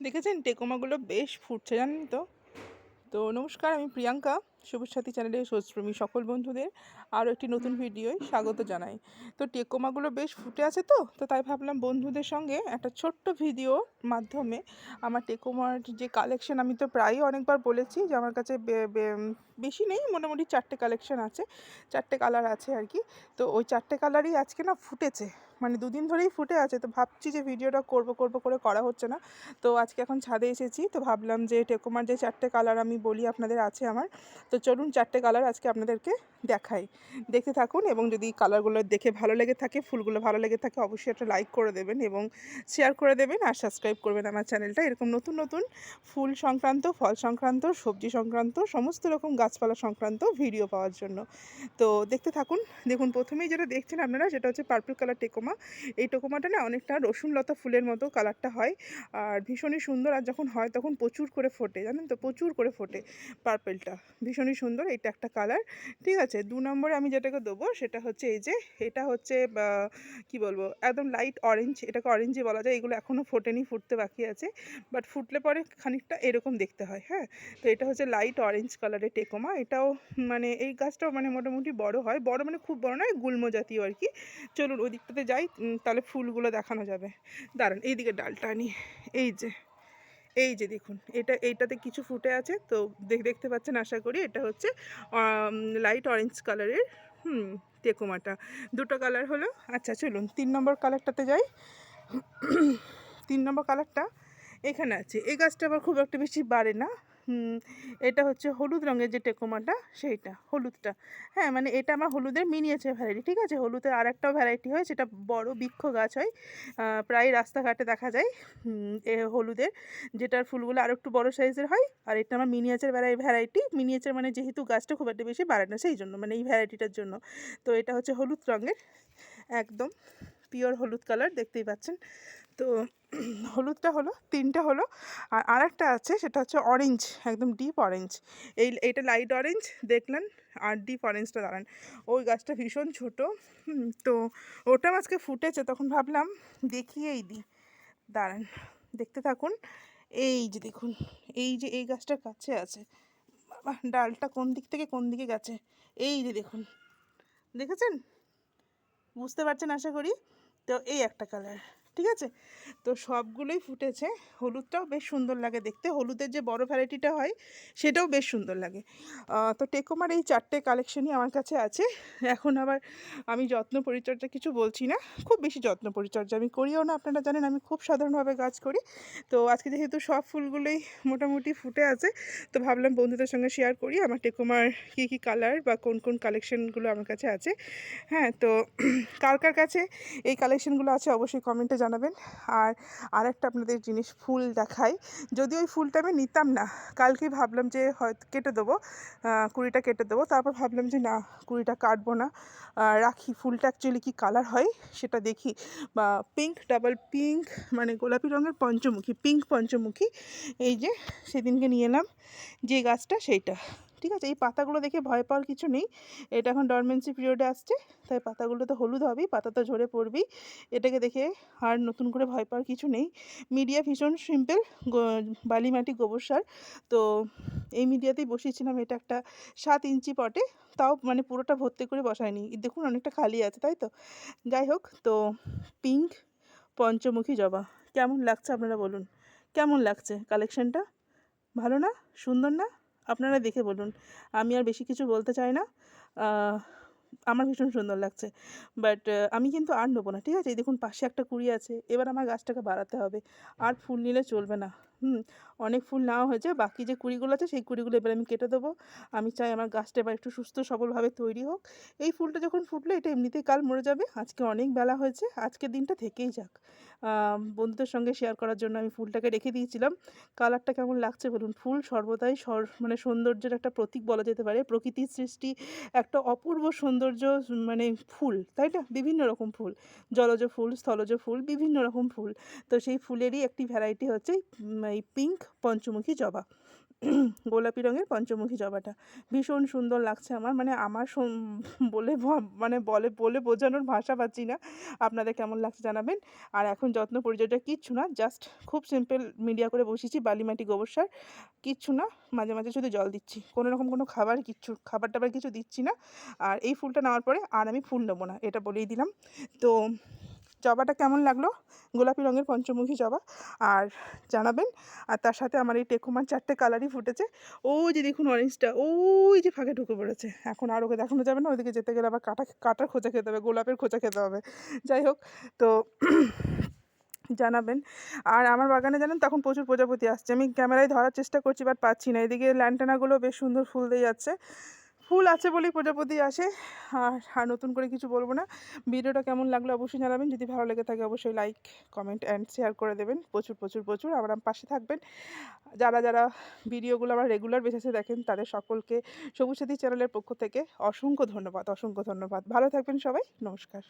দেখেছেন? টেকোমাগুলো বেশ ফুটছে জানেন তো। তো নমস্কার আমি প্রিয়াঙ্কা। সবুজ সাথী চ্যানেলে সোজপ্রেমী সকল বন্ধুদের আরও একটি নতুন ভিডিওয় স্বাগত জানাই। তো টেকোমাগুলো বেশ ফুটে আছে তো তো তাই ভাবলাম বন্ধুদের সঙ্গে একটা ছোট্ট ভিডিওর মাধ্যমে আমার টেকোমার যে কালেকশন আমি তো প্রায়ই অনেকবার বলেছি যে আমার কাছে বেশি নেই, মোটামুটি চারটে কালেকশন আছে, চারটে কালার আছে আর কি। তো ওই চারটে কালারই আজকে না ফুটেছে মানে দুদিন ধরেই ফুটে আছে, তো ভাবছি যে ভিডিওটা করব করব, করে করা হচ্ছে না। তো আজকে এখন ছাদে এসেছি, তো ভাবলাম যে টেকোমার যে চারটে কালার আমি বলি আপনাদের আছে আমার তো চলুন চারটে কালার আজকে আপনাদেরকে দেখাই। দেখতে থাকুন এবং যদি কালারগুলো দেখে ভালো লেগে থাকে, ফুলগুলো ভালো লেগে থাকে, অবশ্যই একটা লাইক করে দেবেন এবং শেয়ার করে দেবেন আর সাবস্ক্রাইব করবেন আমার চ্যানেলটা এরকম নতুন নতুন ফুল সংক্রান্ত, ফল সংক্রান্ত, সবজি সংক্রান্ত, সমস্ত রকম গাছপালা সংক্রান্ত ভিডিও পাওয়ার জন্য। তো দেখতে থাকুন, দেখুন প্রথমেই যেটা দেখছেন আপনারা সেটা হচ্ছে পার্পল কালার টেকোমা। এই টেকোমাটা না অনেকটা রসুন লতা ফুলের মতো কালারটা হয় আর ভীষণই সুন্দর আর যখন হয় তখন প্রচুর করে ফোটে, জানেন তো? প্রচুর করে ফোটে পার্পেলটা ভীষণই সুন্দর এটা একটা কালার। ঠিক আছে, দু নম্বরে আমি যেটাকে দেবো সেটা হচ্ছে এই যে, এটা হচ্ছে কি বলব, একদম লাইট অরেঞ্জ এটাকে অরেঞ্জই বলা যায়, এগুলো এখনও ফোটেনি, ফুটতে বাকি আছে। বাট ফুটলে পরে খানিকটা এরকম দেখতে হয় হ্যাঁ? তো এটা হচ্ছে লাইট অরেঞ্জ কালারের টেকোমা। এটাও মানে এই গাছটাও মানে মোটামুটি বড় হয়। বড় মানে খুব বড় নয়, গুল্ম জাতীয় আর কি। চলুন ওই দিকটাতে যাই তাহলে ফুলগুলো দেখানো যাবে। দাঁড়ান, এইদিকে ডালটা আনি। এই যে এই যে দেখুন, এটা, এইটাতে কিছু ফুটে আছে। তো দেখ- দেখতে পাচ্ছেন, আশা করি এটা হচ্ছে লাইট অরেঞ্জ কালারের হুম টেকোমাটা দুটো কালার হলো আচ্ছা চলুন, তিন নম্বর কালারটাতে যাই। তিন নম্বর কালারটা এখানে আছে। এই গাছটা আবার খুব একটা বেশি বাড়ে না। এটা হচ্ছে হলুদ রঙের যে টেকোমাটা, সেইটা, হলুদটা। হ্যাঁ মানে এটা আমার হলুদের মিনিয়েচার ভ্যারাইটি ঠিক আছে? হলুদের আর একটাও ভ্যারাইটি হয়, সেটা বড় বৃক্ষ গাছ হয়। প্রায় রাস্তাঘাটে দেখা যায় এ হলুদের, যেটার ফুলগুলো আরও একটু বড় সাইজের হয়, আর এটা আমার মিনিয়েচার ভ্যারাইটি মিনিয়েচার মানে যেহেতু গাছটা খুব একটা বেশি বাড়ে না সেই জন্য মানে এই ভ্যারাইটিটার জন্য। তো এটা হচ্ছে হলুদ রঙের, একদম। পিওর হলুদ কালার দেখতেই পাচ্ছেন। তো হলুদটা হলো, তিনটা হলো, আর আরেকটা আছে, সেটা হচ্ছে অরেঞ্জ একদম ডিপ অরেঞ্জ এই, এইটা লাইট অরেঞ্জ দেখলেন, আর ডিপ অরেঞ্জটা দাঁড়ান। ওই গাছটা ভীষণ ছোট তো ওটা আজকে ফুটেছে, তখন ভাবলাম দেখিয়েই দিই। দাঁড়ান, দেখতে থাকুন। এই যে দেখুন, এই যে এই গাছটার কাছে আছে। ডালটা কোন দিক থেকে কোন দিকে গেছে? এই যে দেখুন, দেখেছেন? বুঝতে পারছেন আশা করি? তো এই একটা কালার ঠিক আছে? তো সবগুলোই ফুটেছে। হলুদটাও বেশ সুন্দর লাগে দেখতে। হলুদের যে বড় ভ্যারাইটিটা হয়, সেটাও বেশ সুন্দর লাগে। তো টেকোমার এই চারটে কালেকশনই আমার কাছে আছে। এখন আবার আমি যত্ন পরিচর্যা কিছু বলছি না। খুব বেশি যত্ন পরিচর্যা আমি করিও না। আপনারা জানেন আমি খুব সাধারণভাবে গাছ করি। তো আজকে যেহেতু সব ফুলগুলোই মোটামুটি ফুটে আছে, তো ভাবলাম বন্ধুদের সঙ্গে শেয়ার করি। আমার টেকোমার কী কী কালার বা কোন কোন কালেকশনগুলো আমার কাছে আছে। হ্যাঁ তো কার কার কাছে এই কালেকশনগুলো আছে অবশ্যই কমেন্টে জানাবেন। আর আরেকটা আপনাদের জিনিস ফুল দেখাই। যদি ওই ফুলটা আমি নিতাম না কালকেই ভাবলাম যে হয়তো কেটে দেবো কুড়িটা কেটে দেবো, তারপর ভাবলাম যে না, কুড়িটা কাটবো না। রাখি, ফুলটা অ্যাকচুয়ালি কী কালার হয় সেটা দেখি। বা পিঙ্ক ডাবল পিঙ্ক মানে গোলাপি রঙের পঞ্চমুখী পিঙ্ক পঞ্চমুখী, এই যে সেদিনকে নিয়ে এলাম যে গাছটা সেইটা। ঠিক আছে? এই পাতাগুলো দেখে ভয় পাওয়ার কিছু নেই। এটা এখন ডরমেন্সি পিরিয়ডে আসছে, তাই পাতাগুলো তো হলুদ হবেই, পাতা তো ঝরে পড়বেই। এটাকে দেখে আর নতুন করে ভয় পাওয়ার কিছু নেই। মিডিয়া ভীষণ সিম্পল বালি মাটি গোবর সার। তো এই মিডিয়াতেই বসিয়েছিলাম এটা একটা সাত ইঞ্চি পটে। তাও মানে পুরোটা ভর্তি করে বসায়নি। দেখুন অনেকটা খালি আছে, তাই তো? যাই হোক, তো পিঙ্ক পঞ্চমুখী জবা। কেমন লাগছে আপনারা বলুন? কেমন লাগছে কালেকশনটা ভালো না? সুন্দর না? আপনারা দেখে বলুন। আমি আর বেশি কিছু বলতে চাই না। আমার ভীষণ সুন্দর লাগছে। বাট আমি কিন্তু আর নেব না, ঠিক আছে? এই দেখুন, পাশে একটা কুড়ি আছে। এবার আমার গাছটাকে বাড়াতে হবে। আর ফুল নিলে চলবে না। হুম, অনেক ফুল নেওয়া হয়েছে। বাকি যে কুড়িগুলো আছে, সেই কুড়িগুলো এবার আমি কেটে দেবো। আমি চাই আমার গাছটা এবার একটু সুস্থ সবলভাবে তৈরি হোক। এই ফুলটা যখন ফুটলো, এটা এমনিতেই কাল মরে যাবে। আজকে অনেক বেলা হয়েছে। আজকের দিনটা থেকেই যাক। বন্ধুদের সঙ্গে শেয়ার করার জন্য আমি ফুলটাকে রেখে দিয়েছিলাম। কালারটা কেমন লাগছে বলুন? ফুল সর্বদাই সর মানে সৌন্দর্যের একটা প্রতীক বলা যেতে পারে। প্রকৃতির সৃষ্টি, একটা অপূর্ব সৌন্দর্য মানে ফুল, তাই না? বিভিন্ন রকম ফুল। জলজ ফুল, স্থলজ ফুল, বিভিন্ন রকম ফুল। তো সেই ফুলেরই একটি ভ্যারাইটি হচ্ছে এই পিঙ্ক পঞ্চমুখী জবা। গোলাপি রঙের পঞ্চমুখী জবাটা। ভীষণ সুন্দর লাগছে আমার। মানে আমার বলে মানে বলে বলে বোঝানোর ভাষা পাচ্ছি না। আপনাদের কেমন লাগছে জানাবেন। আর এখন যত্ন পরিচর্যা কিচ্ছু না। জাস্ট খুব সিম্পল মিডিয়া করে বসিয়েছি বালি মাটি গোবর সার। কিচ্ছু না। মাঝে মাঝে শুধু জল দিচ্ছি। কোনো রকম কোনো খাবার কিচ্ছু, খাবার টাবার কিছু দিচ্ছি না। আর এই ফুলটা নেওয়ার পরে আর আমি ফুল নেব না। এটা বলেই দিলাম। তো জবাটা কেমন লাগল? গোলাপি রঙের পঞ্চমুখী জবা আর জানাবেন। আর তার সাথে আমার এই টেকুমার চারটে কালারই ফুটেছে। ওই যে দেখুন অরেঞ্জটা ওই যে ফাঁকে ঢুকে পড়েছে। এখন আর ওকে দেখানো যাবে না, ওইদিকে যেতে গেলে আবার কাটা, কাটার খোঁচা খেতে হবে, গোলাপের খোঁচা খেতে হবে। যাই হোক, তো জানাবেন। আর আমার বাগানে জানেন তখন প্রচুর প্রজাপতি আসছে। আমি ক্যামেরায় ধরার চেষ্টা করছি বাট পাচ্ছি না। এদিকে ল্যান্টানাগুলো বেশ সুন্দর ফুল দিয়ে যাচ্ছে। ফুল আছে বলেই প্রজাপতি আসে। আর নতুন করে কিছু বলব না। ভিডিওটা কেমন লাগল অবশ্যই জানাবেন। যদি ভালো লেগে থাকে অবশ্যই লাইক কমেন্ট অ্যান্ড শেয়ার করে দেবেন। প্রচুর প্রচুর প্রচুর। আবার আমার পাশে থাকবেন। যারা যারা ভিডিওগুলো আমার রেগুলার বেসিসে দেখেন, তাদের সকলকে সবুজ সাথী চ্যানেলের পক্ষ থেকে অসংখ্য ধন্যবাদ অসংখ্য ধন্যবাদ। ভালো থাকবেন সবাই। নমস্কার।